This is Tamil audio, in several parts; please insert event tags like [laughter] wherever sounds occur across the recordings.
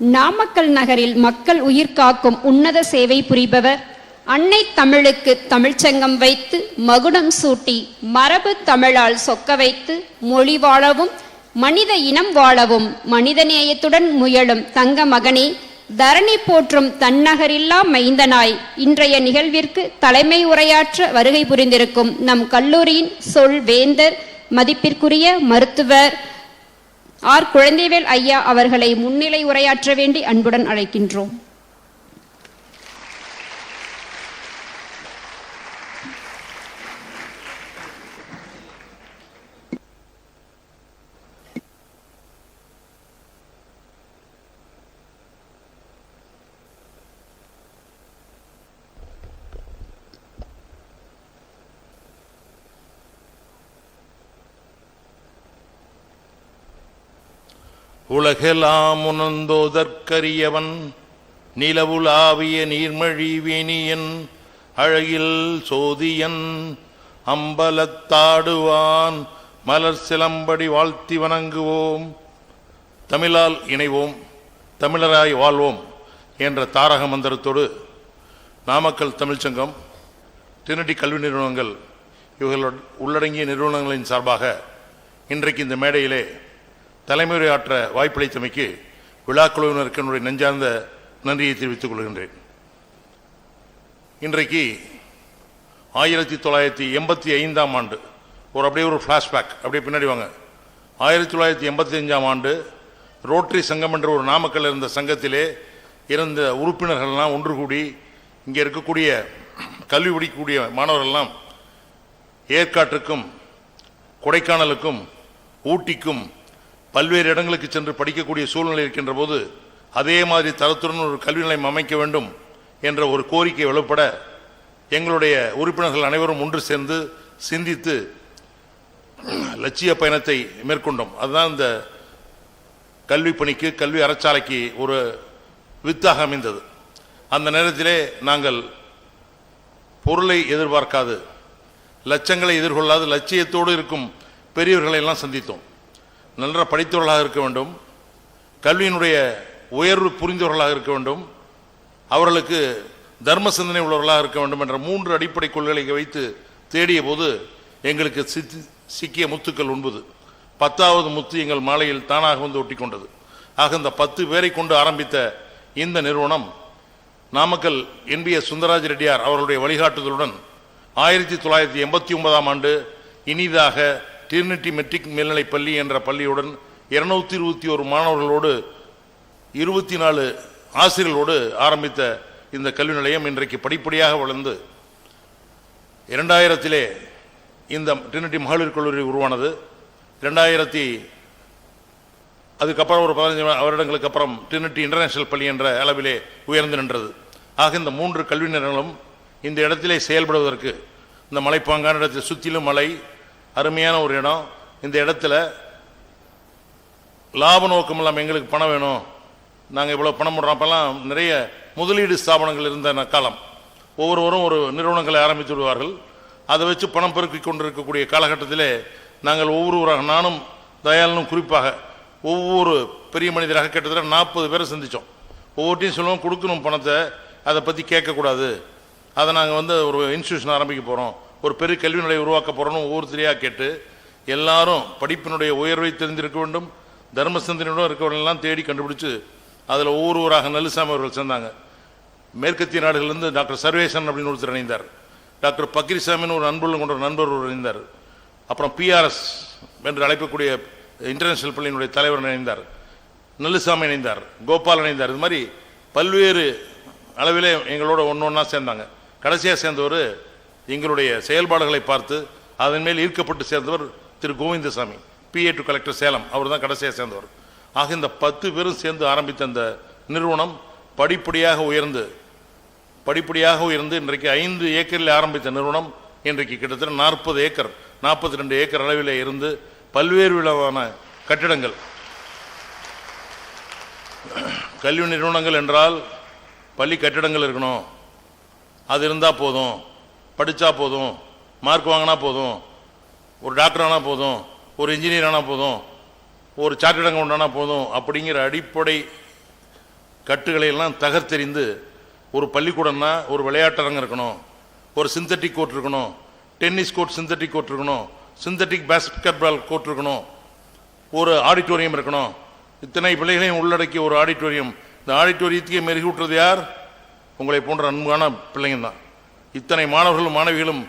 நாமக்கல் நகரில் மக்கள் உயிர் காக்கும் உன்னத சேவை புரிபவர் அன்னை தமிழுக்கு தமிழ்ச்சங்கம் வைத்து மகுடம் சூட்டி மரபு தமிழால் சொக்க வைத்து மொழி வாழவும் மனித இனம் வாழவும் மனிதநேயத்துடன் முயலும் தங்க மகனே தரணி போற்றும் தன்னகரில்லா மைந்தனாய் இன்றைய நிகழ்விற்கு தலைமை உரையாற்ற வருகை புரிந்திருக்கும் நம் கல்லூரியின் சொல் வேந்தர் மதிப்பிற்குரிய மருத்துவர் ஆர் குழந்தைவேல் ஐயா அவர்களை முன்னிலை உரையாற்ற வேண்டி அன்புடன் அழைக்கின்றோம். உலகெலாம் உணர்ந்தோதற்கரியவன் நிலவுலாவிய நீர்மழி வேணியன் அழகில் சோதியன் அம்பலத்தாடுவான் மலர் சிலம்படி வாழ்த்தி வணங்குவோம். தமிழால் இணைவோம் தமிழராய் வாழ்வோம் என்ற தாரக மந்திரத்தோடு நாமக்கல் தமிழ்ச்சங்கம் திருநெட்டி கல்வி நிறுவனங்கள் இவர்களோட உள்ளடங்கிய நிறுவனங்களின் சார்பாக இன்றைக்கு இந்த மேடையிலே தலைமையுரையாற்ற வாய்ப்பளித்தமைக்கு விழா என்னுடைய நெஞ்சார்ந்த நன்றியை தெரிவித்துக் கொள்கின்றேன். இன்றைக்கு ஆயிரத்தி தொள்ளாயிரத்தி எண்பத்தி ஐந்தாம் ஆண்டு ஒரு அப்படியே ஒரு ஃப்ளாஷ்பேக் அப்படியே பின்னாடி வாங்க. ஆயிரத்தி தொள்ளாயிரத்தி எண்பத்தி அஞ்சாம் ஆண்டு ரோட்டரி சங்கம் என்ற ஒரு நாமக்கல் இருந்த சங்கத்திலே இருந்த உறுப்பினர்கள்லாம் ஒன்று கூடி இங்கே இருக்கக்கூடிய கல்வி படிக்கக்கூடிய மாணவர்கள்லாம் ஏற்காட்டுக்கும் கொடைக்கானலுக்கும் ஊட்டிக்கும் பல்வேறு இடங்களுக்கு சென்று படிக்கக்கூடிய சூழ்நிலை இருக்கின்ற போது அதே மாதிரி தரத்துடன் ஒரு கல்வி நிலையம் அமைக்க வேண்டும் என்ற ஒரு கோரிக்கை வெளிப்பட எங்களுடைய உறுப்பினர்கள் அனைவரும் ஒன்று சேர்ந்து சிந்தித்து லட்சிய பயணத்தை மேற்கொண்டோம். அதுதான் இந்த கல்வி பணிக்கு கல்வி அறச்சாலைக்கு ஒரு வித்தாக அமைந்தது. அந்த நேரத்திலே நாங்கள் பொருளை எதிர்பார்க்காது லட்சங்களை எதிர்கொள்ளாது லட்சியத்தோடு இருக்கும் பெரியவர்களை எல்லாம் சந்தித்தோம். நல்ல படித்தவர்களாக இருக்க வேண்டும். கல்வியினுடைய உயர்வு புரிந்தவர்களாக இருக்க வேண்டும். அவர்களுக்கு தர்ம சிந்தனை உள்ளவர்களாக இருக்க வேண்டும் என்ற மூன்று அடிப்படை கொள்கைகளை வைத்து தேடிய போது எங்களுக்கு சிக்கிய முத்துக்கள் ஒன்பது. பத்தாவது முத்து எங்கள் மாலையில் தானாக வந்து ஒட்டி கொண்டது ஆக இந்த பத்து பேரை கொண்டு ஆரம்பித்த இந்த நிறுவனம் நாமக்கல் என்பிஎஸ் சுந்தராஜ் ரெட்டியார் அவர்களுடைய வழிகாட்டுதலுடன் ஆயிரத்தி தொள்ளாயிரத்தி எண்பத்தி ஒன்பதாம் ஆண்டு இனிதாக டிரினிட்டி மெட்ரிக் மேல்நிலைப் பள்ளி என்ற பள்ளியுடன் இருநூத்தி இருபத்தி ஒரு மாணவர்களோடு இருபத்தி நாலு ஆசிரியர்களோடு ஆரம்பித்த இந்த கல்வி நிலையம் இன்றைக்கு படிப்படியாக வளர்ந்து இரண்டாயிரத்திலே இந்த டிரினிட்டி மகளிர் கல்லூரி உருவானது. ரெண்டாயிரத்தி அதுக்கப்புறம் ஒரு பதினஞ்சு வருடங்களுக்கு அப்புறம் டிரினிட்டி இன்டர்நேஷனல் பள்ளி என்ற அளவிலே உயர்ந்து நின்றது. ஆக இந்த மூன்று கல்வி நிறுவனங்களும் இந்த இடத்திலே செயல்படுவதற்கு இந்த மலைப்பாங்கான இடத்தில் சுற்றிலும் மலை அருமையான ஒரு இடம். இந்த இடத்துல லாப நோக்கம் இல்லாமல் எங்களுக்கு பணம் வேணும். நாங்கள் இவ்வளோ பணம் போடுறோம். அப்போல்லாம் நிறைய முதலீடு ஸ்தாபனங்கள் இருந்த காலம். ஒவ்வொருவரும் ஒரு நிறுவனங்களை ஆரம்பித்து விடுவார்கள். அதை வச்சு பணம் பெருக்கிக் கொண்டிருக்கக்கூடிய காலகட்டத்திலே நாங்கள் ஒவ்வொருவராக நானும் தயாளனும் குறிப்பாக ஒவ்வொரு பெரிய மனிதராக கிட்டத்தட்ட நாற்பது பேரை சந்தித்தோம் ஒவ்வொருத்தையும் சொல்லுவோம் கொடுக்கணும் பணத்தை. அதை பற்றி கேட்கக்கூடாது. அதை நாங்கள் வந்து ஒரு இன்ஸ்டியூஷன் ஆரம்பிக்க போகிறோம் ஒரு பெரிய கல்வி நிலையை உருவாக்க போகிறோம்னு ஒவ்வொருத்தரையாக கேட்டு எல்லாரும் படிப்பினுடைய உயர்வை தெரிந்திருக்க வேண்டும் தர்ம சிந்தனையுடன் இருக்கவர்களெல்லாம் தேடி கண்டுபிடிச்சு அதில் ஒவ்வொருவராக நல்லுசாமி அவர்கள் சேர்ந்தாங்க. மேற்கத்திய நாடுகளிலிருந்து டாக்டர் சர்வேசன் அப்படின்னு ஒருத்தர் இணைந்தார். டாக்டர் பக்ரிசாமின்னு ஒரு அன்புள்ள கொண்ட ஒரு நண்பர் ஒரு இணைந்தார். அப்புறம் பிஆர்எஸ் என்று அழைக்கக்கூடிய இன்டர்நேஷனல் பள்ளியினுடைய தலைவர் இணைந்தார். நல்லுசாமி இணைந்தார் கோபால் இணைந்தார். இது மாதிரி பல்வேறு அளவிலே எங்களோட ஒன்று ஒன்றா சேர்ந்தாங்க. கடைசியாக சேர்ந்தவர் எங்களுடைய செயல்பாடுகளை பார்த்து அதன் மேல் ஈர்க்கப்பட்டு சேர்ந்தவர் Thiru Govindasamy PA to collector Salem. அவர் தான் கடைசியாக சேர்ந்தவர். ஆக இந்த பத்து பேரும் சேர்ந்து ஆரம்பித்த அந்த நிறுவனம் படிப்படியாக உயர்ந்து படிப்படியாக உயர்ந்து இன்றைக்கு ஐந்து ஏக்கரில் ஆரம்பித்த நிறுவனம் இன்றைக்கு கிட்டத்தட்ட நாற்பது ஏக்கர் நாற்பத்தி ரெண்டு ஏக்கர் அளவில் இருந்து பல்வேறு விதமான கட்டிடங்கள். கல்வி நிறுவனங்கள் என்றால் பள்ளி கட்டிடங்கள் இருக்கணும். அது இருந்தால் போதும். படித்தா போதும் மார்க் வாங்கினா போதும் ஒரு டாக்டர் ஆனால் போதும் ஒரு இன்ஜினியர் ஆனால் போதும் ஒரு சார்ட்டட் அக்கௌண்ட் ஆனால் போதும் அப்படிங்கிற அடிப்படை கட்டுகளை எல்லாம் தகர்த்தெறிந்து ஒரு பள்ளிக்கூடம்னா ஒரு விளையாட்டரங்கம் இருக்கணும் ஒரு சிந்தட்டிக் கோர்ட் இருக்கணும் டென்னிஸ் கோர்ட் சிந்தட்டிக் கோர்ட் இருக்கணும் சிந்தட்டிக் பேஸ்கெட் பால் கோர்ட் இருக்கணும் ஒரு ஆடிட்டோரியம் இருக்கணும். இத்தனை பிள்ளைகளையும் உள்ளடக்கிய ஒரு ஆடிட்டோரியம் இந்த ஆடிட்டோரியத்தையே மெருகூட்டுறது யார்? உங்களை போன்ற அன்பான பிள்ளைங்க தான் இத்தனை மாணவர்களும் மாணவிகளும்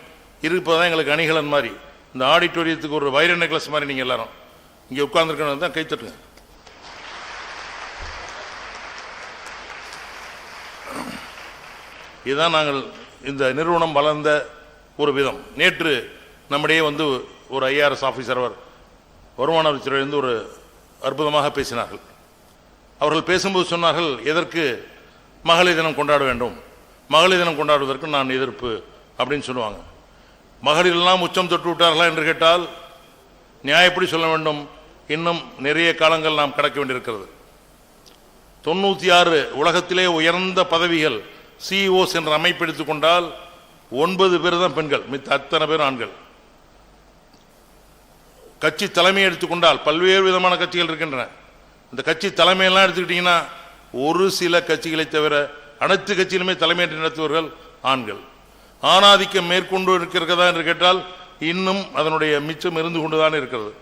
இருப்பதான் எங்களுக்கு அணிகலன் மாதிரி. இந்த ஆடிட்டோரியத்துக்கு ஒரு வைர நெக்லஸ் மாதிரி நீங்கள் எல்லாரும். இங்கே உட்கார்ந்துருக்கணும் தான் கைத்தட்டுங்க. இதுதான் நாங்கள் இந்த நிறுவனம் வளர்ந்த ஒரு விதம். நேற்று நம்மிடையே வந்து ஒரு ஐஆர்எஸ் ஆஃபீஸர் அவர் வருமான வரித்துறையிலிருந்து ஒரு அற்புதமாக பேசினார்கள். அவர்கள் பேசும்போது சொன்னார்கள் எதற்கு மகளிர் தினம் கொண்டாட வேண்டும்? மகளிர் தினம் கொண்டாடுவதற்கு நான் எதிர்ப்பு அப்படின்னு சொல்லுவாங்க. மகளிர் எல்லாம் உச்சம் தொட்டு விட்டார்களா என்று கேட்டால் நியாயப்படி சொல்ல வேண்டும். இன்னும் நிறைய காலங்கள் நாம் கடக்க வேண்டியிருக்கிறது. தொண்ணூற்றி ஆறு உலகத்திலே உயர்ந்த பதவிகள் சிஇஓஸ் என்ற அமைப்பு எடுத்துக்கொண்டால் ஒன்பது பேர் தான் பெண்கள் மித்த அத்தனை பேர் ஆண்கள். கட்சி தலைமை எடுத்துக்கொண்டால் பல்வேறு விதமான கட்சிகள் இருக்கின்றன. இந்த கட்சி தலைமையெல்லாம் எடுத்துக்கிட்டீங்கன்னா ஒரு சில கட்சிகளை தவிர அனைத்து கட்சியிலுமே தலைமையேற்று நடத்துவர்கள் ஆண்கள். ஆணாதிக்கம் மேற்கொண்டு இருக்கிறதா என்று கேட்டால் இன்னும் அதனுடைய மிச்சம் இருந்து கொண்டுதான் இருக்கிறது.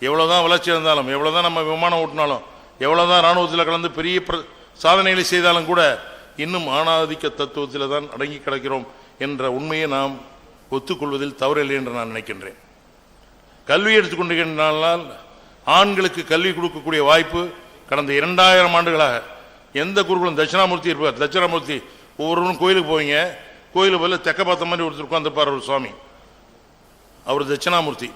எவ்வளோதான் வளர்ச்சி இருந்தாலும் எவ்வளோதான் நம்ம விமானம் ஓட்டினாலும் எவ்வளோதான் ராணுவத்தில் கலந்து பெரிய பிர- சாதனைகளை செய்தாலும் கூட இன்னும் ஆணாதிக்க தத்துவத்தில் தான் அடங்கி கிடக்கிறோம் என்ற உண்மையை நாம் ஒத்துக்கொள்வதில் தவறில்லை என்று நான் நினைக்கின்றேன். கல்வி எடுத்துக்கொண்டிருக்கின்றால் ஆண்களுக்கு கல்வி கொடுக்கக்கூடிய வாய்ப்பு கடந்த இரண்டாயிரம் ஆண்டுகளாக எந்த குருகுலம்? தட்சிணாமூர்த்தி இருப்பார் தட்சிணாமூர்த்தி. ஒவ்வொருவரும் கோயிலுக்கு போவீங்க. கோயிலுக்கு போல தெக்க பார்த்த மாதிரி ஒருத்தர் உட்காந்துருப்பார் ஒரு சுவாமி. அவர் தட்சிணாமூர்த்தி.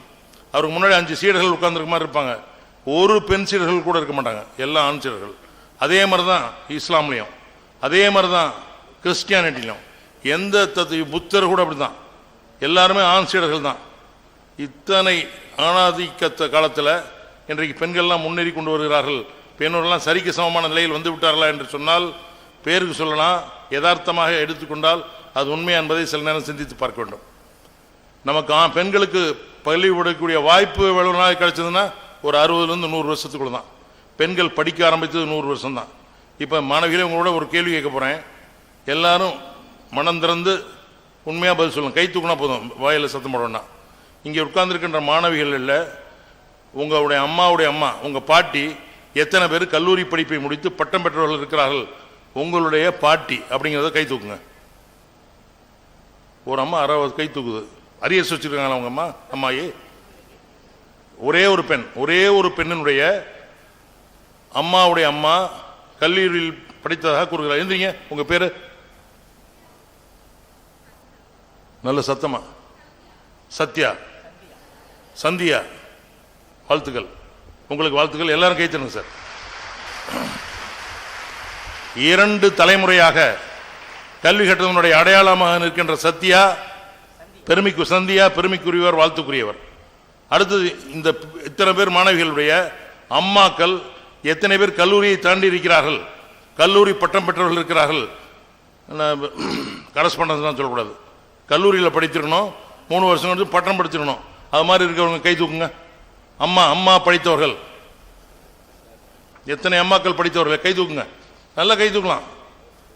அவருக்கு முன்னாடி அஞ்சு சீடர்கள் உட்காந்துருக்க மாதிரி இருப்பாங்க. ஒரு பெண் சீடர்கள் கூட இருக்க மாட்டாங்க. எல்லாம் ஆண் சீடர்கள். அதே மாதிரி தான் இஸ்லாம்லேயும். அதே மாதிரி தான் கிறிஸ்டியானிட்டிலையும். எந்த தத்து புத்தர் கூட அப்படி தான் எல்லாருமே ஆண் சீடர்கள் தான். இத்தனை ஆணாதிக்கத்த காலத்தில் இன்றைக்கு பெண்கள்லாம் முன்னேறி கொண்டு வருகிறார்கள். பெண்ணூரெல்லாம் சரிக்கு சமமான நிலையில் வந்து விட்டார்களா என்று சொன்னால் பேருக்கு சொல்லலாம் யதார்த்தமாக எடுத்துக்கொண்டால் அது உண்மை என்பதை சில நேரம் சிந்தித்து பார்க்க வேண்டும். நமக்கு ஆ- பெண்களுக்கு பள்ளி விடக்கூடிய வாய்ப்பு எவ்வளவு நாள் கிடைச்சதுன்னா ஒரு அறுபதுலேருந்து நூறு வருஷத்துக்குள்ள தான். பெண்கள் படிக்க ஆரம்பித்தது நூறு வருஷம் தான் இப்போ மாணவிகளே உங்களோட ஒரு கேள்வி கேட்க போகிறேன் எல்லாரும் மனம் திறந்து உண்மையாக பதில் சொல்லணும் கை தூக்குனா போதும் வாயில் சத்தம் போடணும்னா. இங்கே உட்கார்ந்துருக்கின்ற மாணவிகள் இல்லை உங்களுடைய அம்மாவுடைய அம்மா உங்கள் பாட்டி எத்தனை பேர் கல்லூரி படிப்பை முடித்து பட்டம் பெற்றவர்கள் இருக்கிறார்கள்? உங்களுடைய பாட்டி அப்படிங்கிறத கை தூக்குங்க. ஒரு அம்மா அறுபது கை தூக்குது. அரியர்ஸ் வச்சிருக்காங்களா உங்க அம்மா? அம்மாயே. ஒரே ஒரு பெண் ஒரே ஒரு பெண்ணினுடைய அம்மாவுடைய அம்மா கல்லூரியில் படித்ததாக கூறுகிறார். எழுந்திரிங்க உங்க பேரு? நல்ல சத்தமா? சத்யா. சந்தியா. வாழ்த்துக்கள். உங்களுக்கு வாழ்த்துக்கள். எல்லாரும் கைத்தனுங்க சார். இரண்டு தலைமுறையாக கல்வி கட்டத்தினுடைய அடையாளமாக நிற்கின்ற சத்யா பெருமைக்கு சந்தியா பெருமைக்குரியவர் வாழ்த்துக்குரியவர். அடுத்தது இந்த இத்தனை பேர் மாணவிகளுடைய அம்மாக்கள் எத்தனை பேர் கல்லூரியை தாண்டி இருக்கிறார்கள்? கல்லூரி பட்டம் பெற்றவர்கள் இருக்கிறார்கள். கரஸ்பாண்டன்ஸ் தான் சொல்லக்கூடாது. கல்லூரியில் படித்திருக்கணும் மூணு வருஷம் கழிச்சு பட்டம் படிச்சிருக்கணும் அது மாதிரி இருக்கிறவங்க கை தூக்குங்க. அம்மா அம்மா படித்தவர்கள். எத்தனை அம்மாக்கள் படித்தவர்கள் கை தூக்குங்க. நல்லா கை தூக்கலாம்.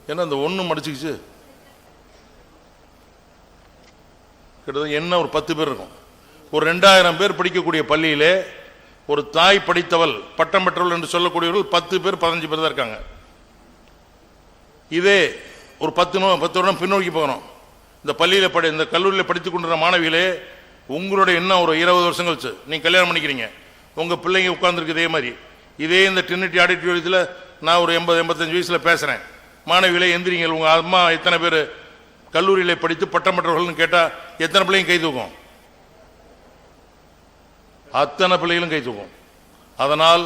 ஏன்னா இந்த ஒன்று மடிச்சுக்கிச்சு? கிட்டத்தட்ட என்ன ஒரு பத்து பேர் இருக்கும். ஒரு ரெண்டாயிரம் பேர் படிக்கக்கூடிய பள்ளியிலே ஒரு தாய் படித்தவள் பட்டம் பெற்றவள் என்று சொல்லக்கூடியவர்கள் பத்து பேர் பதினஞ்சு பேர் தான் இருக்காங்க. இதே ஒரு பத்து நோ பத்து வருடம் பின்னோக்கி போகிறோம் இந்த பள்ளியில் படி இந்த கல்லூரியில் படித்துக் கொண்டிருந்த மாணவிகளே உங்களுடைய இன்னும் ஒரு இருபது வருஷம் கழிச்சு. நீங்கள் கல்யாணம் பண்ணிக்கிறீங்க. உங்கள் பிள்ளைங்க உட்கார்ந்துருக்கு இதே மாதிரி. இதே இந்த ட்ரினிட்டி ஆடிட்டோரியத்தில் நான் ஒரு எண்பது எண்பத்தஞ்சு வயசில் பேசுகிறேன் மாணவியிலே எந்திரிங்கள். உங்கள் அம்மா எத்தனை பேர் கல்லூரியில் படித்து பட்டம் பெற்றவர்கள்னு கேட்டால் எத்தனை பிள்ளைங்க கை தூக்கும்? அத்தனை பிள்ளைகளும் கை தூக்கும். அதனால்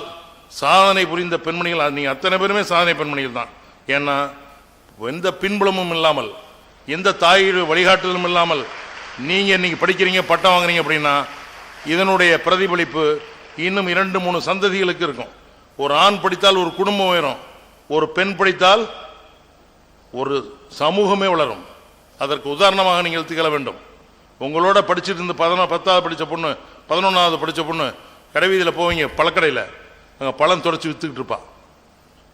சாதனை புரிந்த பெண்மணிகள் நீங்கள் அத்தனை பேருமே சாதனை பெண்மணிகள் தான். ஏன்னா எந்த பின்புலமும் இல்லாமல் எந்த தாயுடைய வழிகாட்டுதலும் இல்லாமல் நீங்கள் இன்றைக்கி படிக்கிறீங்க பட்டம் வாங்குறீங்க அப்படின்னா இதனுடைய பிரதிபலிப்பு இன்னும் இரண்டு மூணு சந்ததிகளுக்கு இருக்கும். ஒரு ஆண் படித்தால் ஒரு குடும்பம் உயரும். ஒரு பெண் படித்தால் ஒரு சமூகமே வளரும். அதற்கு உதாரணமாக நீங்கள் எடுத்துக்கொள்ள வேண்டும். உங்களோட படிச்சுட்டு இருந்து பதினா பத்தாவது படித்த பொண்ணு பதினொன்றாவது படித்த பொண்ணு கடைவீதியில் போவீங்க பழக்கடையில். அங்கே பழம் தொடச்சி விற்றுக்கிட்டு இருப்பா.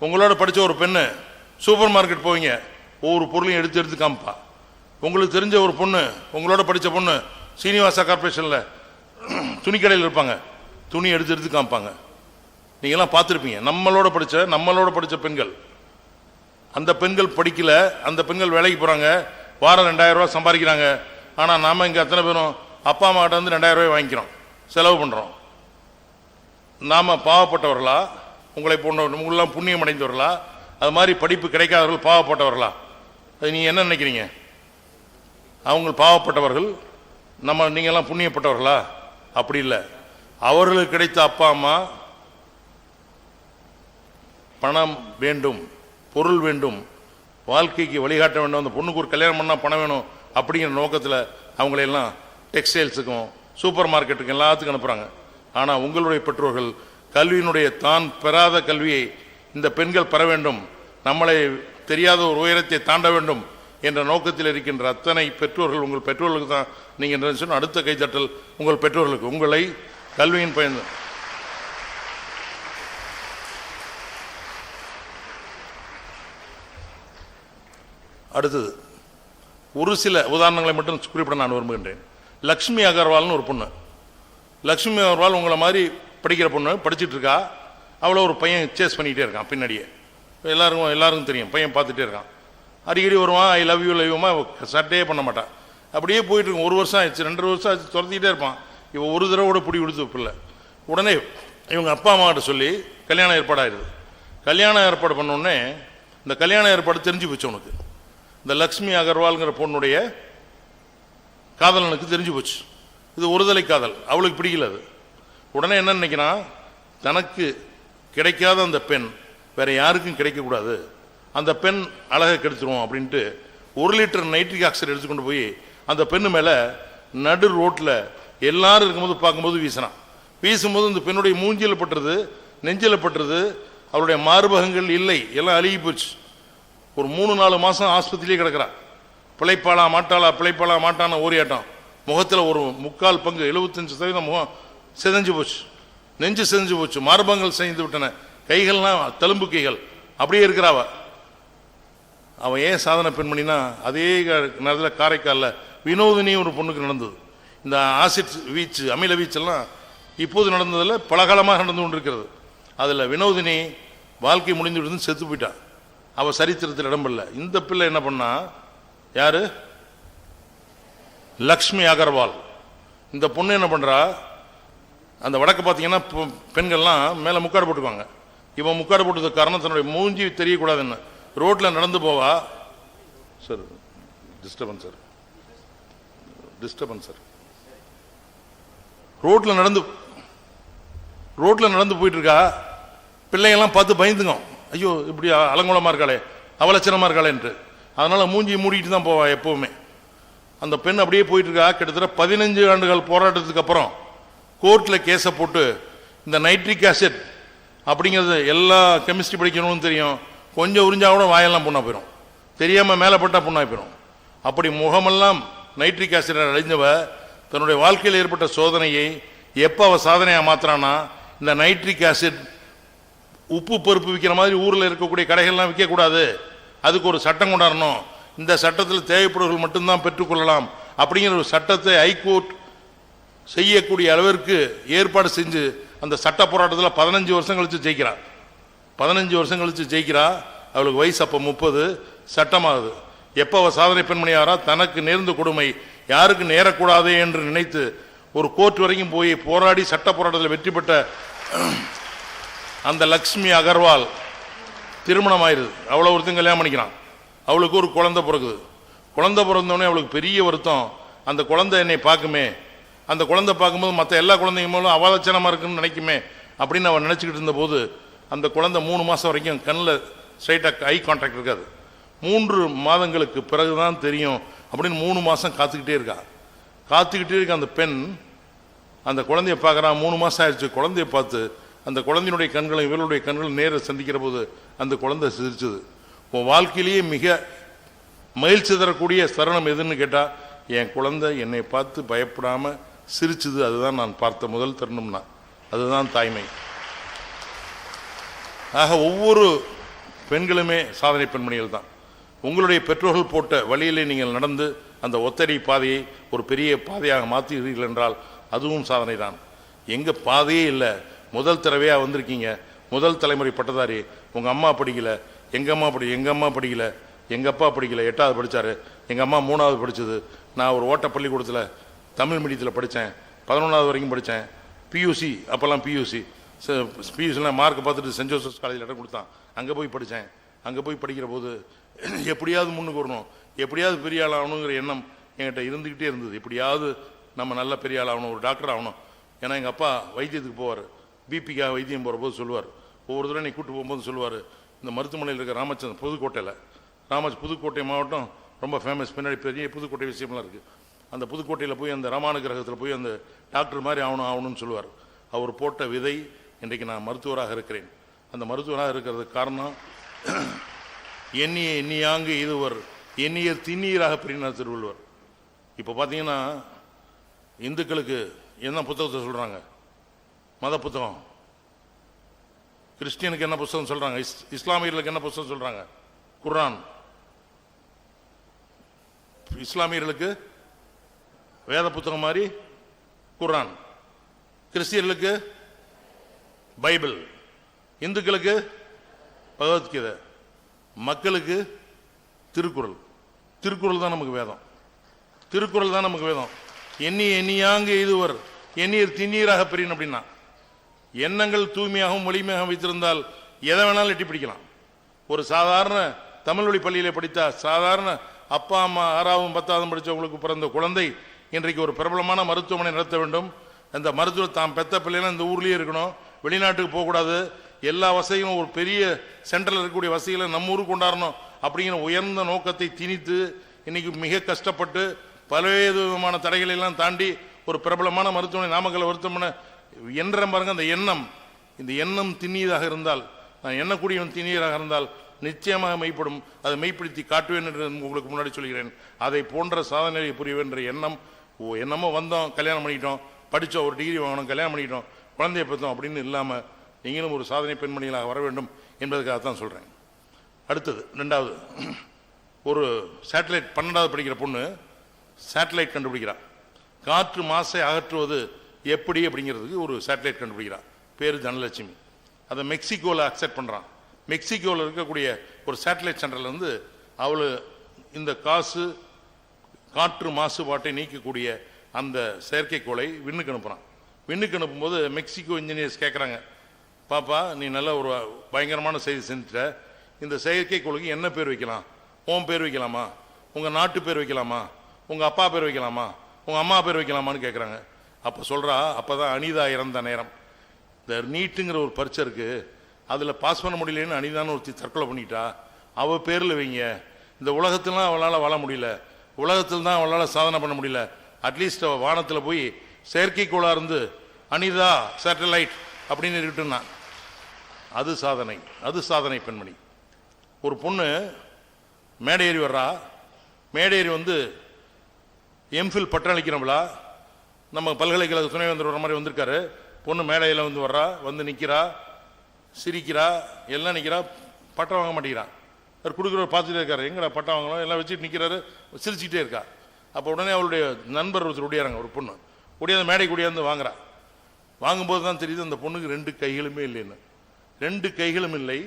உங்களோட படித்த ஒரு பெண்ணு சூப்பர் மார்க்கெட் போவீங்க ஒவ்வொரு பொருளையும் எடுத்து எடுத்து காமிப்பா. உங்களுக்கு தெரிஞ்ச ஒரு பொண்ணு உங்களோட படித்த பொண்ணு சீனிவாசா கார்பரேஷனில் துணிக்கடையில் இருப்பாங்க. துணி எடுத்து எடுத்து காமிப்பாங்க. நீங்களாம் பார்த்துருப்பீங்க. நம்மளோட படித்த நம்மளோட படித்த பெண்கள். அந்த பெண்கள் படிக்கல அந்த பெண்கள் வேலைக்கு போகிறாங்க வாரம் ரெண்டாயிரரூவா சம்பாதிக்கிறாங்க. ஆனால் நாம் இங்கே அத்தனை பேரும் அப்பா அம்மாட்ட வந்து ரெண்டாயிரம் ரூபாய் வாங்கிக்கிறோம். செலவு பண்ணுறோம் நாம் பாவப்பட்டவர்களா? உங்களை போன்ற உங்களெலாம் புண்ணியம் அடைந்தவர்களா அது மாதிரி படிப்பு கிடைக்காதவர்கள் பாவப்பட்டவர்களா? அது நீங்கள் என்ன நினைக்கிறீங்க? அவங்க பாவப்பட்டவர்கள் நம்ம நீங்கள்லாம் புண்ணியப்பட்டவர்களா? அப்படி இல்லை. அவர்களுக்கு கிடைத்த அப்பா அம்மா பணம் வேண்டும் பொருள் வேண்டும் வாழ்க்கைக்கு வழிகாட்ட வேண்டும் அந்த பொண்ணுக்கு ஒரு கல்யாணம் பண்ணால் பணம் வேணும் அப்படிங்கிற நோக்கத்தில் அவங்களையெல்லாம் டெக்ஸ்டைல்ஸுக்கும் சூப்பர் மார்க்கெட்டுக்கும் எல்லாத்துக்கும் அனுப்புகிறாங்க ஆனால் உங்களுடைய பெற்றோர்கள் கல்வியினுடைய தான் பெறாத கல்வியை இந்த பெண்கள் பெற வேண்டும். நம்மளை தெரியாத ஒரு உயரத்தை தாண்ட வேண்டும். என்ற நோக்கத்தில் இருக்கின்ற அத்தனை பெற்றோர்கள் உங்கள் பெற்றோர்களுக்கு தான் நீங்கள் சொன்ன அடுத்த கைத்தட்டல் உங்கள் பெற்றோர்களுக்கு உங்களை கல்வியின் பயன். அடுத்தது ஒரு சில உதாரணங்களை மட்டும் குறிப்பிட நான் விரும்புகின்றேன். லக்ஷ்மி அகர்வால்னு ஒரு பொண்ணு. லக்ஷ்மி அகர்வால் உங்களை மாதிரி படிக்கிற பொண்ணு படிச்சிட்டு இருக்கா? அவளை ஒரு பையன் சேஸ் பண்ணிக்கிட்டே இருக்கான் பின்னாடியே. எல்லாருக்கும் எல்லாருக்கும் தெரியும் பையன் பார்த்துட்டே இருக்கான். அடிக்கடி வருவான் ஐ லவ் யூ லவ்யூமா சட்டையே பண்ண மாட்டான் அப்படியே போயிட்டு இருக்கும் ஒரு வருஷம் ஆயிடுச்சு ரெண்டு வருஷம் ஆச்சு துரத்திக்கிட்டே இருப்பான். இவன் ஒரு தடவை கூட பிடி கொடுத்து பிள்ளை உடனே இவங்க அப்பா அம்மாட்ட சொல்லி கல்யாணம் ஏற்பாடாயிருது கல்யாணம் ஏற்பாடு பண்ண உடனே இந்த கல்யாண ஏற்பாடு தெரிஞ்சு போச்சு உனக்கு. இந்த லக்ஷ்மி அகர்வால்ங்கிற பொண்ணுடைய காதலனுக்கு தெரிஞ்சு போச்சு. இது ஒருதலை காதல். அவளுக்கு பிடிக்கல அது. உடனே என்ன நினைக்கிறான்? தனக்கு கிடைக்காத அந்த பெண் வேற யாருக்கும் கிடைக்கக்கூடாது. அந்த பெண் அழகை கெடுத்துருவோம் அப்படின்ட்டு ஒரு லிட்டர் நைட்ரிக் ஆக்சைடு எடுத்துக்கொண்டு போய் அந்த பெண்ணு மேலே நடு ரோட்டில் எல்லாரும் இருக்கும்போது பார்க்கும்போது வீசினான். வீசும்போது இந்த பெண்ணுடைய மூஞ்சியில் பட்டுறது நெஞ்சில் பட்டுறது அவருடைய மார்பகங்கள் இல்லை எல்லாம் அழுகி போச்சு. ஒரு மூணு நாலு மாதம் ஆஸ்பத்திரியிலே கிடக்கிறா. பிழைப்பாளா மாட்டாளா பிழைப்பாளா மாட்டான ஓரியாட்டம். முகத்தில் ஒரு முக்கால் பங்கு எழுபத்தஞ்சு சதவீதம் முகம் சிதைஞ்சு போச்சு. நெஞ்சு சிதைஞ்சு போச்சு. மார்பங்கள் செய்து விட்டன. கைகள்லாம் தழும்பு கைகள். அப்படியே இருக்கிறாவா. அவன் ஏன் சாதனை பெண்மணினா அதே நேரத்தில் காரைக்காலில் வினோதினி ஒரு பொண்ணுக்கு நடந்தது. இந்த ஆசிட் வீச்சு அமில வீச்செல்லாம் இப்போது நடந்ததில் பலகாலமாக நடந்து கொண்டிருக்கிறது. அதில் வினோதினி வாழ்க்கை முடிந்து விடுந்து செத்து போயிட்டான் அவள் சரித்திரத்தில் இடம்பெறல இந்த பிள்ளை என்ன பண்ணா யார்? லக்ஷ்மி அகர்வால். இந்த பொண்ணு என்ன பண்ணுறா அந்த வடக்கு பார்த்தீங்கன்னா பெண்கள்லாம் மேலே முக்காடு போட்டுக்குவாங்க. இவன் முக்காடு போட்டதுக்கு காரணம் தன்னுடைய மூஞ்சி தெரியக்கூடாதுன்னு. ரோட்டில் நடந்து போவா? Sir disturbance sir. Disturbance sir. ரோட்டில் நடந்து ரோட்டில் நடந்து போயிட்டு இருக்கா பிள்ளைங்கெல்லாம் பார்த்து பயந்துங்க. ஐயோ இப்படி அ- அலங்கோலமா இருக்காளே அவலட்சணமா இருக்காளேன்ட்டு. அதனால மூஞ்சி மூடிட்டு தான் போவா எப்பவுமே. அந்த பெண் அப்படியே போயிட்டு இருக்கா கிட்டத்தட்ட பதினஞ்சு ஆண்டுகள் போராட்டத்துக்கு அப்புறம் கோர்ட்டில் கேஸை போட்டு இந்த நைட்ரிக் ஆசிட் அப்படிங்கிறது எல்லா கெமிஸ்ட்ரி படிக்கணும்னு தெரியும். கொஞ்சம் உறிஞ்சா கூட வாயெல்லாம் புண்ணா போயிடும். தெரியாமல் மேலே பட்டா புண்ணா போயிடும். அப்படி முகமெல்லாம் நைட்ரிக் ஆசிட் அழிஞ்சவ தன்னுடைய வாழ்க்கையில் ஏற்பட்ட சோதனையை எப்போ அவள் சாதனையாக மாத்துறானா இந்த நைட்ரிக் ஆசிட் உப்பு பருப்பு விற்கிற மாதிரி ஊரில் இருக்கக்கூடிய கடைகள்லாம் விற்கக்கூடாது. அதுக்கு ஒரு சட்டம் கொண்டாடணும். இந்த சட்டத்தில் தேவைப்படுவர்கள் மட்டும்தான் பெற்றுக்கொள்ளலாம் அப்படிங்கிற ஒரு சட்டத்தை ஹைகோர்ட் செய்யக்கூடிய அளவிற்கு ஏற்பாடு செஞ்சு அந்த சட்ட போராட்டத்தில் பதினஞ்சு வருஷம் கழித்து ஜெயிக்கிறான் பதினஞ்சு வருஷம் கழிச்சு ஜெயிக்கிறா அவளுக்கு வயசு அப்போ முப்பது சட்டமாகுது. எப்போ அவள் சாதனை பெண்மணி தனக்கு நேர்ந்த கொடுமை. யாருக்கு நேரக்கூடாது என்று நினைத்து ஒரு கோர்ட் வரைக்கும் போய் போராடி சட்ட போராட்டத்தில் வெற்றி பெற்ற அந்த லக்ஷ்மி அகர்வால் திருமணம் ஆயிடுது அவ்வளோ ஒருத்தன் கல்யாணம் பண்ணிக்கிறான். அவளுக்கு ஒரு குழந்தை பிறகுது குழந்தை பிறந்தோடனே அவளுக்கு பெரிய வருத்தம். அந்த குழந்தை என்னை பார்க்குமே. அந்த குழந்தை பார்க்கும்போது மற்ற எல்லா குழந்தைங்க மூலம் அவலட்சணமாக இருக்குன்னு நினைக்குமே அப்படின்னு அவன் நினச்சிக்கிட்டு இருந்தபோது அந்த குழந்தை மூணு மாதம் வரைக்கும் கண்ணில் ஸ்ட்ரைட்டாக ஐ கான்டாக்ட் இருக்காது. மூன்று மாதங்களுக்கு பிறகு தான் தெரியும் அப்படின்னு மூணு மாதம் காத்துக்கிட்டே இருக்கா. காத்துக்கிட்டே இருக்க அந்த பெண் அந்த குழந்தைய பார்க்குறான் மூணு மாதம் ஆயிடுச்சு. குழந்தைய பார்த்து அந்த குழந்தையினுடைய கண்களை இவளுடைய கண்களும் நேர சந்திக்கிற போது அந்த குழந்தை சிரிச்சது. உன் வாழ்க்கையிலேயே மிக மயில் சிதறக்கூடிய தருணம் எதுன்னு கேட்டால் என் குழந்தை என்னை பார்த்து பயப்படாமல் சிரிச்சுது. அதுதான் நான் பார்த்த முதல் தருணம்னா. அதுதான் தாய்மை. ஆக ஒவ்வொரு பெண்களுமே சாதனை பெண்மணிகள் தான். உங்களுடைய பெற்றோர்கள் போட்ட வழியிலே நீங்கள் நடந்து அந்த ஒத்தடி பாதையை ஒரு பெரிய பாதையாக மாற்றுகிறீர்கள் என்றால் அதுவும் சாதனை தான். எங்கள் பாதையே இல்லை. முதல் தடவையாக வந்திருக்கீங்க. முதல் தலைமுறை பட்டதாரி. உங்கள் அம்மா படிக்கல. எங்கள் அம்மா படி எங்கள் அம்மா படிக்கல. எங்கள் அப்பா படிக்கல. எட்டாவது படித்தார் எங்கள் அம்மா மூணாவது படித்தது நான் ஒரு ஓட்ட பள்ளிக்கூடத்தில் தமிழ் மீடியத்தில் படித்தேன் பதினொன்றாவது வரைக்கும் படித்தேன் பியூசி அப்போல்லாம் பியூசி பியூசியில் மார்க் பார்த்துட்டு சென்ட் ஜோசப்ஸ் காலேஜில் இடம் கொடுத்தான். அங்கே போய் படித்தேன் அங்கே போய் படிக்கிற போது [clears throat] எப்படியாவது முன்னுக்கு வரணும். எப்படியாவது பெரிய ஆள் ஆகணுங்கிற எண்ணம் என்கிட்ட இருந்துக்கிட்டே இருந்தது. எப்படியாவது நம்ம நல்ல பெரிய ஆள் ஆகணும் ஒரு டாக்டர் ஆகணும். ஏன்னா எங்கள் அப்பா வைத்தியத்துக்கு போவார். பிபிக்காக வைத்தியம் போகிற போது சொல்லுவார். ஒவ்வொரு தடவை நீ கூட்டு போகும்போது சொல்லுவார். இந்த மருத்துவமனையில் இருக்கிற ராமச்சந்திரன் புதுக்கோட்டையில். ராம புதுக்கோட்டை மாவட்டம் ரொம்ப ஃபேமஸ் பின்னாடி பெரிய புதுக்கோட்டை விஷயம்லாம் இருக்குது அந்த புதுக்கோட்டையில் போய் அந்த ராமானு கிரகத்தில் போய் அந்த டாக்டர் மாதிரி ஆகணும் ஆகணும்னு சொல்லுவார். அவர் போட்ட விதை இன்றைக்கு நான் மருத்துவராக இருக்கிறேன். அந்த மருத்துவராக இருக்கிறதுக்கு காரணம் எண்ணிய எண்ணியாங்கு இதுவர் எண்ணிய திண்ணீராக பிரினார் திருவள்ளுவர். இப்போ பார்த்தீங்கன்னா இந்துக்களுக்கு என்ன புத்தகத்தை சொல்கிறாங்க மத புத்தகம். கிறிஸ்டியனுக்கு என்ன புத்தகம் சொல்கிறாங்க இஸ் இஸ்லாமியர்களுக்கு என்ன புத்தகம் சொல்கிறாங்க குர்ஆன். இஸ்லாமியர்களுக்கு வேத புத்தகம் மாதிரி குர்ஆன். கிறிஸ்டியர்களுக்கு பைபிள். இந்துக்களுக்கு பகவத்கீதை மக்களுக்கு திருக்குறள். திருக்குறள் தான் நமக்கு வேதம். திருக்குறள் தான் நமக்கு வேதம். எண்ணி எண்ணியாங்கு இதுவர் எண்ணீர் திண்ணீராக பிரியும் அப்படின்னா எண்ணங்கள் தூய்மையாகவும் வலிமையாகவும் வைத்திருந்தால் எதை வேணாலும் எட்டி பிடிக்கலாம். ஒரு சாதாரண தமிழ் வழி பள்ளியில் படித்த சாதாரண அப்பா அம்மா ஆறாவும் பத்தாவது படித்தவங்களுக்கு பிறந்த குழந்தை இன்றைக்கு ஒரு பிரபலமான மருத்துவமனை நடத்த வேண்டும். அந்த மருத்துவ தாம் பெத்த பிள்ளைலாம் இந்த ஊர்லேயே இருக்கணும். வெளிநாட்டுக்கு போகக்கூடாது. எல்லா வசதியும் ஒரு பெரிய சென்டரில் இருக்கக்கூடிய வசதிகளை நம்ம ஊருக்கு கொண்டாடணும் அப்படிங்கிற உயர்ந்த நோக்கத்தை திணித்து இன்னைக்கு மிக கஷ்டப்பட்டு பல்வேறு விதமான தடைகளை எல்லாம் தாண்டி ஒரு பிரபலமான மருத்துவமனை நாமக்கல் மருத்துவமனை என்ற பாருங்க அந்த எண்ணம் இந்த எண்ணம் திண்ணியதாக இருந்தால் நான் எண்ணக்கூடியவன் திண்ணியதாக இருந்தால் நிச்சயமாக மெய்ப்படும். அதை மெய்ப்படுத்தி காட்டுவேன் என்று உங்களுக்கு முன்னாடி சொல்கிறேன். அதை போன்ற சாதனையை புரிவேன் என்ற எண்ணம் ஓ என்னமோ வந்தோம் கல்யாணம் பண்ணிக்கிட்டோம் படித்தோம் ஒரு டிகிரி வாங்கணும் கல்யாணம் பண்ணிக்கிட்டோம். குழந்தைய பெற்றோம் அப்படின்னு இல்லாமல் நீங்களும் ஒரு சாதனை பெண்மணிகளாக வர வேண்டும் என்பதற்காக தான் சொல்கிறேன் அடுத்தது ரெண்டாவது ஒரு சேட்டலைட் பன்னெண்டாவது படிக்கிற பொண்ணு சேட்டலைட் கண்டுபிடிக்கிறான் காற்று மாசை அகற்றுவது எப்படி அப்படிங்கிறதுக்கு ஒரு சேட்டலைட் கண்டுபிடிக்கிறான் பேர் தனலட்சுமி. அதை மெக்சிகோவில் அக்செப்ட் பண்ணுறான் மெக்சிகோவில் இருக்கக்கூடிய ஒரு சேட்டலைட் சென்டர்லேருந்து அவள் இந்த காசு காற்று மாசுபாட்டை நீக்கக்கூடிய அந்த செயற்கைக்கோளை விண்ணுக்கு அனுப்புகிறான் விண்ணுக்கு அனுப்பும்போது மெக்சிகோ இன்ஜினியர்ஸ் கேட்குறாங்க பாப்பா நீ நல்ல ஒரு பயங்கரமான செய்தி செஞ்சுட்ட. இந்த செயற்கைக்கோளுக்கு என்ன பேர் வைக்கலாம்? உன் பேர் வைக்கலாமா? உங்கள் நாட்டு பேர் வைக்கலாமா? உங்கள் அப்பா பேர் வைக்கலாமா? உங்கள் அம்மா பேர் வைக்கலாமான்னு கேட்குறாங்க அப்போ சொல்கிறா அப்போ தான் அனிதா இறந்த நேரம். இந்த நீட்டுங்கிற ஒரு பரீட்சை இருக்குது அதில் பாஸ் பண்ண முடியலன்னு அனிதான்னு ஒருத்தி தற்கொலை பண்ணிட்டா. அவள் பேரில் வைங்க. இந்த உலகத்திலாம் அவளால் வாழ முடியல. உலகத்தில் தான் அவளால் சாதனை பண்ண முடியல. அட்லீஸ்ட் அவள் வானத்தில் போய் செயற்கைக்கோளாக இருந்து அனிதா சேட்டலைட் அப்படின்னு இருக்கட்டும்னா அது சாதனை அது சாதனை பெண்மணி. ஒரு பொண்ணு மேடை ஏறி வர்றா மேடை ஏறி வந்து எம்ஃபில் பட்டமளிக்கிறவளா நம்ம பல்கலைக்கழக துணைவேந்தர் வர மாதிரி வந்திருக்காரு. பொண்ணு மேடையில் வந்து வர்றா வந்து நிற்கிறா சிரிக்கிறா எல்லாம் நிற்கிறா பட்டம் வாங்க மாட்டேங்கிறான் அவர் கொடுக்குறவர் பார்த்துட்டே இருக்காரு. எங்கடா பட்டம் வாங்கணும்? எல்லாம் வச்சுட்டு நிற்கிறாரு சிரிச்சுக்கிட்டே இருக்கா. அப்போ உடனே அவளுடைய நண்பர் ஒருத்தர் ஒடியாராங்க ஒரு பொண்ணு. ஒடியாந்து மேடை கூடியாந்து வாங்குறா. வாங்கும்போது தான் தெரியுது அந்த பொண்ணுக்கு ரெண்டு கைகளுமே இல்லைன்னு. ரெண்டு கைகளும் இல்லை.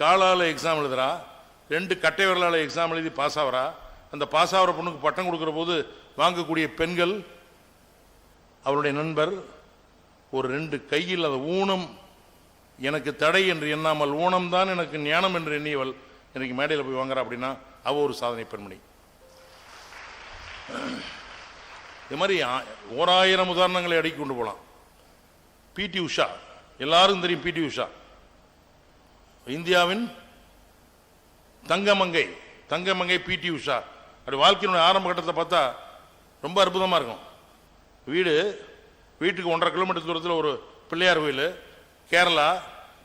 காலால் எக்ஸாம் எழுதுறா. ரெண்டு கட்டை விரலால் எக்ஸாம் எழுதி பாஸ் ஆகிறா அந்த பாஸ் ஆகிற பொண்ணுக்கு பட்டம் கொடுக்குற போது வாங்கக்கூடிய பெண்கள் அவருடைய நண்பர் ஒரு ரெண்டு கையில் அந்த ஊனம் எனக்கு தடை என்று எண்ணாமல் ஊனம் தான் எனக்கு ஞானம் என்று எண்ணியவள் எனக்கு மேடையில் போய் வாங்குறா அப்படின்னா அவ ஒரு சாதனை பெண்மணி. இது மாதிரி ஆ- ஓராயிரம் உதாரணங்களை அடிக்கி கொண்டு போகலாம் பிடி உஷா. எல்லாரும் தெரியும் பிடி உஷா. இந்தியாவின் தங்கமங்கை தங்கமங்கை பிடி உஷா. அப்படி வாழ்க்கையினுடைய ஆரம்ப கட்டத்தை பார்த்தா ரொம்ப அற்புதமாக இருக்கும். வீடு வீட்டுக்கு ஒன்றரை கிலோமீட்டர் தூரத்தில் ஒரு பிள்ளையார் கோயில். கேரளா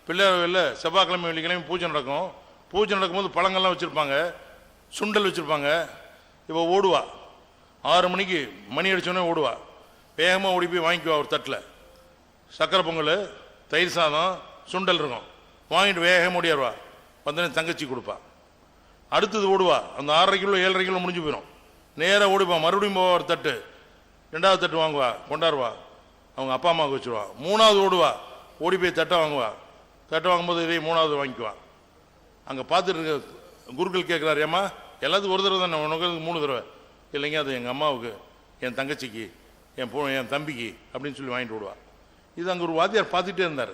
பிள்ளையார் கோயிலில் செவ்வாய்க்கிழமை வெள்ளிக்கிழமை பூஜை நடக்கும். பூஜை நடக்கும்போது பழங்கள்லாம் வச்சுருப்பாங்க. சுண்டல் வச்சுருப்பாங்க. இப்போ ஓடுவா. ஆறு மணிக்கு மணி அடித்தோடனே ஓடுவா. வேகமாக ஓடி போய் வாங்கிக்குவா ஒரு தட்டில். சக்கரை பொங்கல் தயிர் சாதம் சுண்டல் இருக்கும். வாங்கிட்டு வேகமாக ஓடியாருவா வந்தோடனே தங்கச்சி கொடுப்பா. அடுத்தது ஓடுவா. அந்த ஆறரை கிலோ ஏழரை கிலோ முடிஞ்சு போயிடும் நேராக ஓடிப்பா. மறுபடியும் போவா ஒரு தட்டு. ரெண்டாவது தட்டு வாங்குவா. கொண்டாடுவா. அவங்க அப்பா அம்மாவுக்கு வச்சுருவா. மூணாவது ஓடுவா. ஓடி போய் தட்டை வாங்குவா. தட்டை வாங்கும்போது இதே மூணாவது வாங்கிக்குவா. அங்கே பார்த்துட்டு இருக்க குருக்கள் கேட்குறாரு ஏம்மா எல்லாத்துக்கும் ஒரு தடவை தானே? உனக்கு மூணு தடவை. இல்லைங்க அது எங்கள் அம்மாவுக்கு என் தங்கச்சிக்கு என் பொ என் தம்பிக்கு அப்படின்னு சொல்லி வாங்கிட்டு விடுவார் இது அங்கே ஒரு வாத்தியார் பார்த்துட்டே இருந்தார்.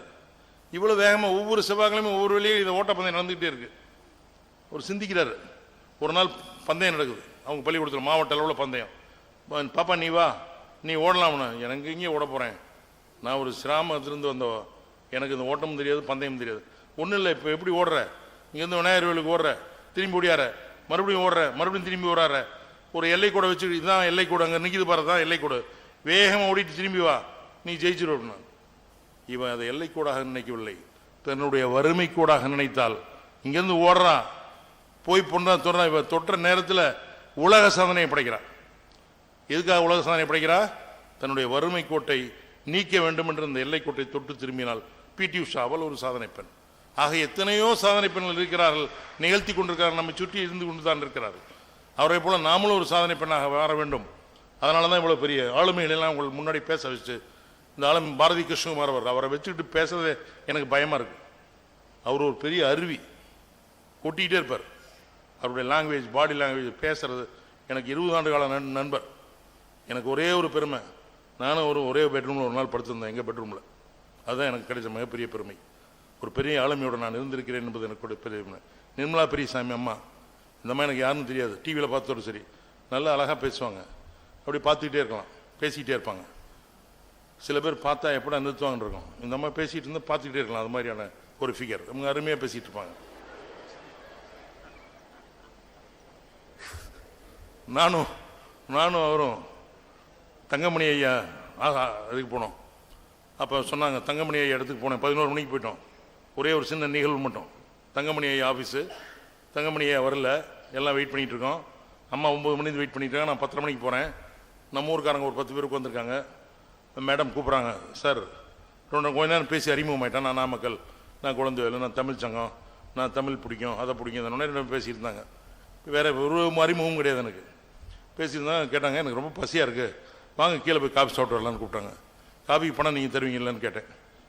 இவ்வளோ வேகமாக ஒவ்வொரு செவ்வாய்க்கிழமை ஒவ்வொரு வழியும் இந்த ஓட்டப்பந்தயம் நடந்துக்கிட்டே இருக்கு. ஒரு சிந்திக்கிறார். ஒரு நாள் பந்தயம் நடக்குது. அவங்க பள்ளிக்கூடத்தில் மாவட்ட அளவில் பந்தயம். பாப்பா நீ வா. நீ ஓடலாம்னு எனக்கு இங்கே ஓட போகிறேன் நான் ஒரு சிராமத்திலிருந்து வந்த. எனக்கு இந்த ஓட்டமும் தெரியாது பந்தயம் தெரியாது. ஒன்றும் இல்லை இப்போ எப்படி ஓடுற? இங்கேருந்து விநாயகர் கோயிலுக்கு ஓடுற. திரும்பி ஓடியார. மறுபடியும் ஓடுற. மறுபடியும் திரும்பி ஓடாற ஒரு எல்லை கூட வச்சு இதுதான் எல்லை கூட அங்கே நிற்கிது பாரு தான் எல்லை கூட. வேகமாக ஓடிட்டு திரும்பி வா நீ ஜெயிச்சிருவணும் இவன் அதை எல்லை கூடாக நினைக்கவில்லை. தன்னுடைய வறுமை கூடாக நினைத்தால். இங்கேருந்து ஓடுறான். போய் பொண்ணா தொடுறான். இவன் தொற்ற நேரத்தில் உலக சாதனையை படைக்கிறான். எதுக்காக உலக சாதனை படைக்கிறா? தன்னுடைய வறுமை கோட்டை நீக்க வேண்டும் என்று அந்த எல்லைக்கோட்டை தொட்டு திரும்பினால் பிடி உஷாவல் ஒரு சாதனை பெண். ஆக எத்தனையோ சாதனை பெண்கள் இருக்கிறார்கள் நிகழ்த்தி கொண்டிருக்கிறார்கள் நம்மை சுற்றி இருந்து கொண்டு தான் இருக்கிறார்கள். அவரை போல நாமளும் ஒரு சாதனை பெண்ணாக வர வேண்டும். அதனால தான் இவ்வளோ பெரிய ஆளுமைகளெல்லாம் உங்களுக்கு முன்னாடி பேச வச்சு இந்த ஆளுமை பாரதி கிருஷ்ணகுமார் அவர் அவரை வச்சுக்கிட்டு பேசுறதே எனக்கு பயமாக இருக்கு. அவர் ஒரு பெரிய அருவி. கொட்டிக்கிட்டே இருப்பார். அவருடைய லாங்குவேஜ் பாடி லாங்குவேஜ் பேசுறது எனக்கு இருபது ஆண்டு கால நண்பர். எனக்கு ஒரே ஒரு பெருமை. நானும் ஒரு ஒரே பெட்ரூமில் ஒரு நாள் படுத்திருந்தேன் எங்கள் பெட்ரூமில் அதுதான் எனக்கு கிடைச்ச மிகப்பெரிய பெருமை. ஒரு பெரிய ஆளுமையோடு நான் இருந்திருக்கிறேன் என்பது எனக்கு ஒரு பெரிய நிர்மலா பெரியசாமி அம்மா இந்த மாதிரி எனக்கு யாருன்னு தெரியாது. டிவியில் பார்த்தோட சரி. நல்லா அழகாக பேசுவாங்க. அப்படி பார்த்துக்கிட்டே இருக்கலாம். பேசிக்கிட்டே இருப்பாங்க. சில பேர் பார்த்தா எப்படா நிறுத்துவாங்கன்னு இருக்கும். இந்த மாதிரி பேசிகிட்டு இருந்தால் பார்த்துக்கிட்டே இருக்கலாம். அது மாதிரியான ஒரு ஃபிகர் அவங்க அருமையாக பேசிகிட்டு இருப்பாங்க. நானும் நானும் அவரும் தங்கமணி ஐயா ஆஹா அதுக்கு போனோம். அப்போ சொன்னாங்க தங்கமணி ஐயா இடத்துக்கு போனேன். பதினோரு மணிக்கு போயிட்டோம். ஒரே ஒரு சின்ன நிகழ்வு மட்டும். தங்கமணி ஐயா ஆஃபீஸு தங்கமணி வரல. எல்லாம் வெயிட் பண்ணிகிட்டு இருக்கோம் அம்மா ஒம்பது மணிக்கு வெயிட் பண்ணிட்டு இருக்காங்க நான் பத்தரை மணிக்கு போகிறேன் நம்ம ஊருக்காரங்க ஒரு பத்து பேர் உட்காந்துருக்காங்க மேடம் கூப்பிட்றாங்க. சார் ரெண்டு கொஞ்ச நேரம் பேசி அறிமுகமாயிட்டேன் நான் நாமக்கல். நான் குழந்தை நான் தமிழ் சங்கம். நான் தமிழ் பிடிக்கும். அதை பிடிக்கும். இந்த நேரம் பேசியிருந்தாங்க வேறு ஒரு அறிமுகமும் கிடையாது எனக்கு. பேசியிருந்தாங்க கேட்டாங்க எனக்கு ரொம்ப பசியாக இருக்குது வாங்க கீழே போய் காஃபி சாப்பிட்டு வரலான்னு கூப்பிட்டாங்க. காஃபிக்கு பணம் நீங்கள் தருவீங்களான்னு கேட்டேன்.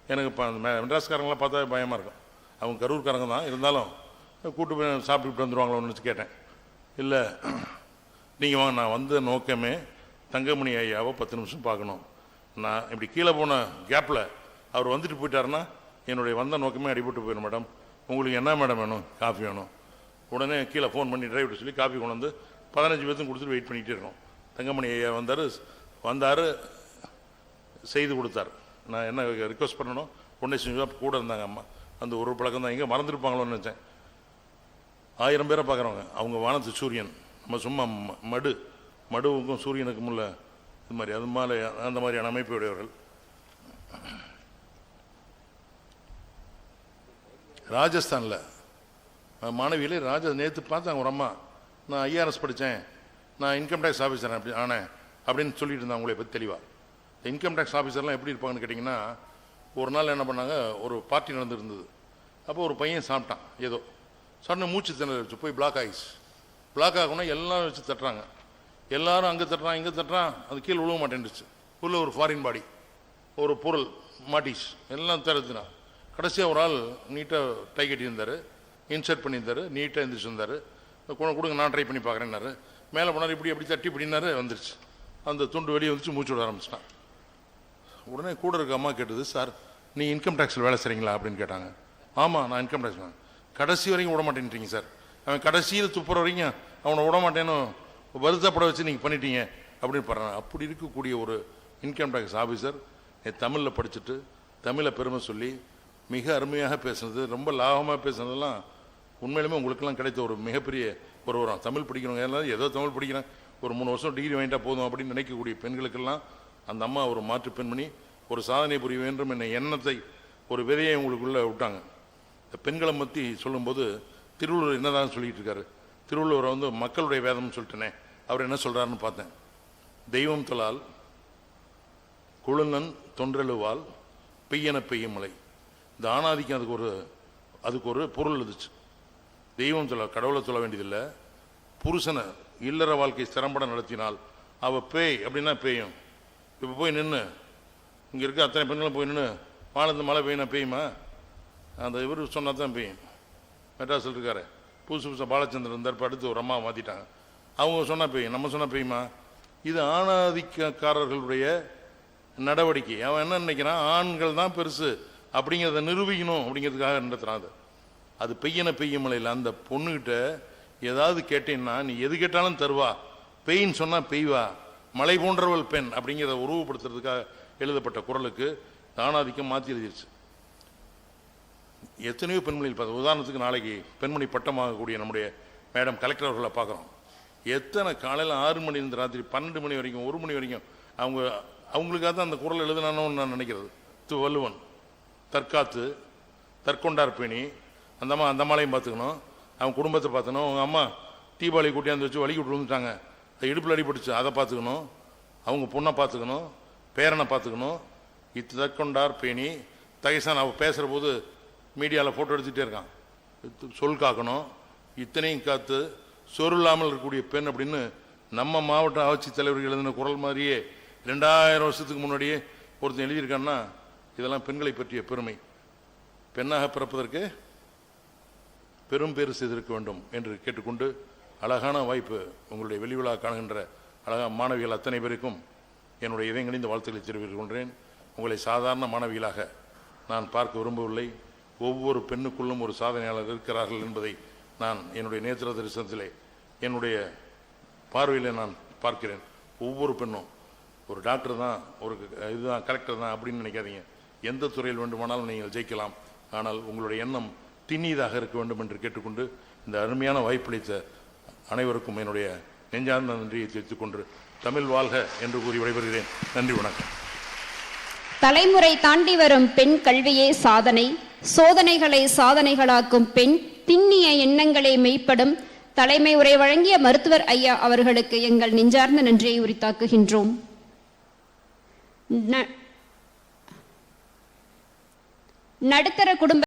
எனக்கு இப்போ அந்த மெ- மெட்ராஸ்காரங்களாம் பார்த்தா பயமாக இருக்கும். அவங்க கரூர்காரங்க தான். இருந்தாலும் கூட்டு போய் சாப்பிட்டுக்கிட்டு வந்துடுவாங்களோன்னு நினச்சி கேட்டேன். இல்லை நீங்கள் வாங்க நான் வந்த நோக்கமே தங்கமணி ஐயாவை பத்து நிமிஷம் பார்க்கணும். நான் இப்படி கீழே போன கேப்பில் அவர் வந்துட்டு போயிட்டாருன்னா என்னுடைய வந்த நோக்கமே அடிபட்டு போயிடும் மேடம். உங்களுக்கு என்ன மேடம் வேணும்? காஃபி வேணும். உடனே கீழே ஃபோன் பண்ணி டிரைவர் சொல்லி காஃபி கொண்டு வந்து பதினஞ்சு பேர்த்தும் கொடுத்துட்டு வெயிட் பண்ணிகிட்டே இருக்கோம். தங்கமணி ஐயா வந்தார் வந்தார் செய்து கொடுத்தார். நான் என்ன ரிக்வஸ்ட் பண்ணணும் உடனே செஞ்சு கூட இருந்தாங்க அம்மா. அந்த ஒரு பழக்கம் தான். எங்கே மறந்துருப்பாங்களோன்னு நினச்சேன். ஆயிரம் பேரை பார்க்குறவங்க. அவங்க வானத்து சூரியன். நம்ம சும்மா ம- மடு. மடுவுக்கும் சூரியனுக்கும் உள்ள இது மாதிரி அது மாதிரி அந்த மாதிரியான அமைப்புடையவர்கள். ராஜஸ்தானில் மாணவியிலே ராஜ நேற்று பார்த்தாங்க ஒரு அம்மா. நான் ஐஆர்எஸ் படித்தேன் நான் இன்கம் டேக்ஸ் ஆஃபீஸர் அப்படி ஆனேன். அப்படின்னு சொல்லிட்டு இருந்தாங்க உங்களை பற்றி தெளிவாக இந்த இன்கம் டேக்ஸ் ஆஃபீஸர்லாம் எப்படி இருப்பாங்கன்னு கேட்டிங்கன்னா ஒரு நாள் என்ன பண்ணாங்க? ஒரு பார்ட்டி நடந்துருந்தது. அப்போ ஒரு பையன் சாப்பிட்டான் ஏதோ. சடனை மூச்சு திணறல் வச்சு போய் பிளாக் ஆகிடுச்சு பிளாக் ஆகணும் எல்லாம் வச்சு தட்டுறாங்க. எல்லாரும் அங்கே தட்டுறான் இங்கே தட்டுறான். அது கீழே விழுவ மாட்டேன்டுச்சு உள்ள ஒரு ஃபாரின் பாடி ஒரு பொருள் மாட்டிச்சு. எல்லாம் தடுத்துனான் கடைசியாக ஒரு ஆள் நீட்டாக டை கட்டியிருந்தார். இன்சர்ட் பண்ணியிருந்தார். நீட்டாக எழுந்திரிச்சு கொடுங்க நான் ட்ரை பண்ணி பார்க்குறேன்னாரு. மேலே போனார் இப்படி அப்படி தட்டி இப்படின்னாரு வந்துருச்சு. அந்த துண்டு வெளியே வந்துச்சு மூச்சு விட ஆரம்பிச்சிட்டான். உடனே கூட இருக்க அம்மா கேட்டது சார் நீ இன்கம் டேக்ஸில் வேலை செய்கிறீங்களா அப்படின்னு கேட்டாங்க. ஆமாம் நான் இன்கம் டேக்ஸ் கடைசி வரைக்கும் விட மாட்டேன்றீங்க சார். அவன் கடைசியில் துப்புற வரைக்கும் அவனை விட மாட்டேன்னு வருத்தப்பட வச்சு நீங்கள் பண்ணிட்டீங்க அப்படின்னு பாரு. அப்படி இருக்கக்கூடிய ஒரு இன்கம் டேக்ஸ் ஆஃபீஸர் தமிழில் படிச்சுட்டு தமிழை பெருமை சொல்லி மிக அருமையாக பேசுனது ரொம்ப லாபமாக பேசுனதெல்லாம் உண்மையிலுமே உங்களுக்கெல்லாம் கிடைத்த ஒரு மிகப்பெரிய ஒரு வரம் தமிழ் படிக்கிறவங்க எல்லாரும் ஏதோ தமிழ் படிக்கிறேன் ஒரு மூணு வருஷம் டிகிரி வாங்கிட்டா போதும் அப்படின்னு நினைக்கக்கூடிய பெண்களுக்கெல்லாம் அந்த அம்மா ஒரு மாற்று பெண்மணி ஒரு சாதனை புரிய வேண்டும் என்ற எண்ணத்தை ஒரு விதையை உங்களுக்குள்ளே விட்டாங்க. இந்த பெண்களை பற்றி சொல்லும்போது திருவள்ளுவர் என்னதான் சொல்லிட்டு இருக்காரு? திருவள்ளுவர் வந்து மக்களுடைய வேதம்னு சொல்லிட்டேனே அவர் என்ன சொல்றாருன்னு பார்த்தேன். தெய்வம் தொழால் குழுநன் தொன்றெழுவால் பெய்யன பெய்யும் மலை. இந்த ஆணாதிக்கம் அதுக்கு ஒரு அதுக்கு ஒரு பொருள் இருந்துச்சு. தெய்வம் சொல்ல கடவுளை சொல்ல வேண்டியதில்லை. புருஷனை இல்லற வாழ்க்கை சிறம்பட நடத்தினால் அவ பேய் அப்படின்னா பேயும். இப்போ போய் நின்று இங்கே இருக்க அத்தனை பெண்களும் போய் நின்று வானத்து மழை பெய்யினா பெய்யுமா? அந்த இவர் சொன்னால் தான் பெய்யும் மெட்ராஸில் இருக்காரு. புதுசு புதுசாக பாலச்சந்திரன் இருந்தார். படுத்து அடுத்து ஒரு அம்மா மாற்றிட்டாங்க அவங்க சொன்னால் பெய்யும் நம்ம சொன்னால் பெய்யுமா இது ஆணாதிக்கக்காரர்களுடைய நடவடிக்கை. அவன் என்ன நினைக்கிறான்? ஆண்கள் தான் பெருசு. அப்படிங்கிறத நிரூபிக்கணும் அப்படிங்கிறதுக்காக நடத்துகிறான் அது. அது பெய்யன பெய்ய மலையில் அந்த பொண்ணுக்கிட்ட ஏதாவது கேட்டேன்னா நீ எது கேட்டாலும் தருவா. பெய்ன்னு சொன்னால் பெய்வா. மலை போன்றவள் பெண் அப்படிங்கிறத உருவப்படுத்துறதுக்காக எழுதப்பட்ட குரலுக்கு ஆணாதிக்கம் மாற்றி எழுதிருச்சு எத்தனையோ பெண்மணிகள் பார்த்து உதாரணத்துக்கு நாளைக்கு பெண்மணி பட்டம் வாங்கக்கூடிய நம்முடைய மேடம் கலெக்டர் அவர்களை பார்க்குறோம். எத்தனை காலையில் ஆறு மணிலேருந்து ராத்திரி பன்னெண்டு மணி வரைக்கும் ஒரு மணி வரைக்கும் அவங்க அவங்களுக்காக தான் அந்த குரல் எழுதுனானோன்னு நான் நினைக்கிறது. து வல்லுவன் தற்காத்து தற்கொண்டார் பேணி அந்த அம்மா அந்த அம்மாலையும் பார்த்துக்கணும். அவங்க குடும்பத்தை பார்த்துக்கணும். அவங்க அம்மா தீபாவளி கூட்டியாந்து வச்சு வழி விட்டு வந்துட்டாங்க அது இடுப்பில் அடிபட்டுச்சு அதை பார்த்துக்கணும். அவங்க பொண்ணை பார்த்துக்கணும். பேரனை பார்த்துக்கணும். இத்து தற்கொண்டார் பேணி தகைசான் அவள் பேசுகிற போது மீடியாவில் ஃபோட்டோ எடுத்துகிட்டே இருக்கான். சொல் காக்கணும். இத்தனையும் காத்து சொல் இல்லாமல் இருக்கக்கூடிய பெண் அப்படின்னு நம்ம மாவட்ட ஆட்சித் தலைவர்கள் எழுதின குரல் மாதிரியே ரெண்டாயிரம் வருஷத்துக்கு முன்னாடியே ஒருத்தன் எழுதியிருக்கான்னா இதெல்லாம் பெண்களை பற்றிய பெருமை. பெண்ணாக பிறப்பதற்கு பெரும் பேர் செய்திருக்க வேண்டும் என்று கேட்டுக்கொண்டு அழகான வாய்ப்பு உங்களுடைய வெளி விழா காணுகின்ற அழகான மாணவிகள் அத்தனை பேருக்கும் என்னுடைய இதயங்கணிந்த வாழ்த்துக்களை தெரிவித்துக் கொள்கிறேன். உங்களை சாதாரண மாணவிகளாக நான் பார்க்க விரும்பவில்லை. ஒவ்வொரு பெண்ணுக்குள்ளும் ஒரு சாதனையாளர் இருக்கிறார்கள் என்பதை நான் என்னுடைய நேத்திர தரிசனத்திலே என்னுடைய பார்வையில் நான் பார்க்கிறேன். ஒவ்வொரு பெண்ணும் ஒரு டாக்டர் தான் ஒரு இதுதான் கலெக்டர் தான் அப்படின்னு நினைக்காதீங்க. எந்த துறையில் வேண்டுமானாலும் நீங்கள் ஜெயிக்கலாம். ஆனால் உங்களுடைய எண்ணம் திண்ணீதாக இருக்க வேண்டும் என்று கேட்டுக்கொண்டு இந்த அருமையான வாய்ப்பளித்த அனைவருக்கும் என்னுடைய நெஞ்சார்ந்த நன்றியை தெரிவித்துக் கொண்டு தமிழ் வாழ்க என்று கூறி விடைபெறுகிறேன். நன்றி வணக்கம். தலைமுறை தாண்டி வரும் பெண் கல்வியே சாதனை. சோதனைகளை சாதனைகளாக்கும் பெண் திண்ணிய எண்ணங்களே மெய்ப்படும். தலைமை உரை வழங்கிய மருத்துவர் ஐயா அவர்களுக்கு எங்கள் நெஞ்சார்ந்த நன்றியை உரித்தாக்குகின்றோம். நடுத்தர குடும்ப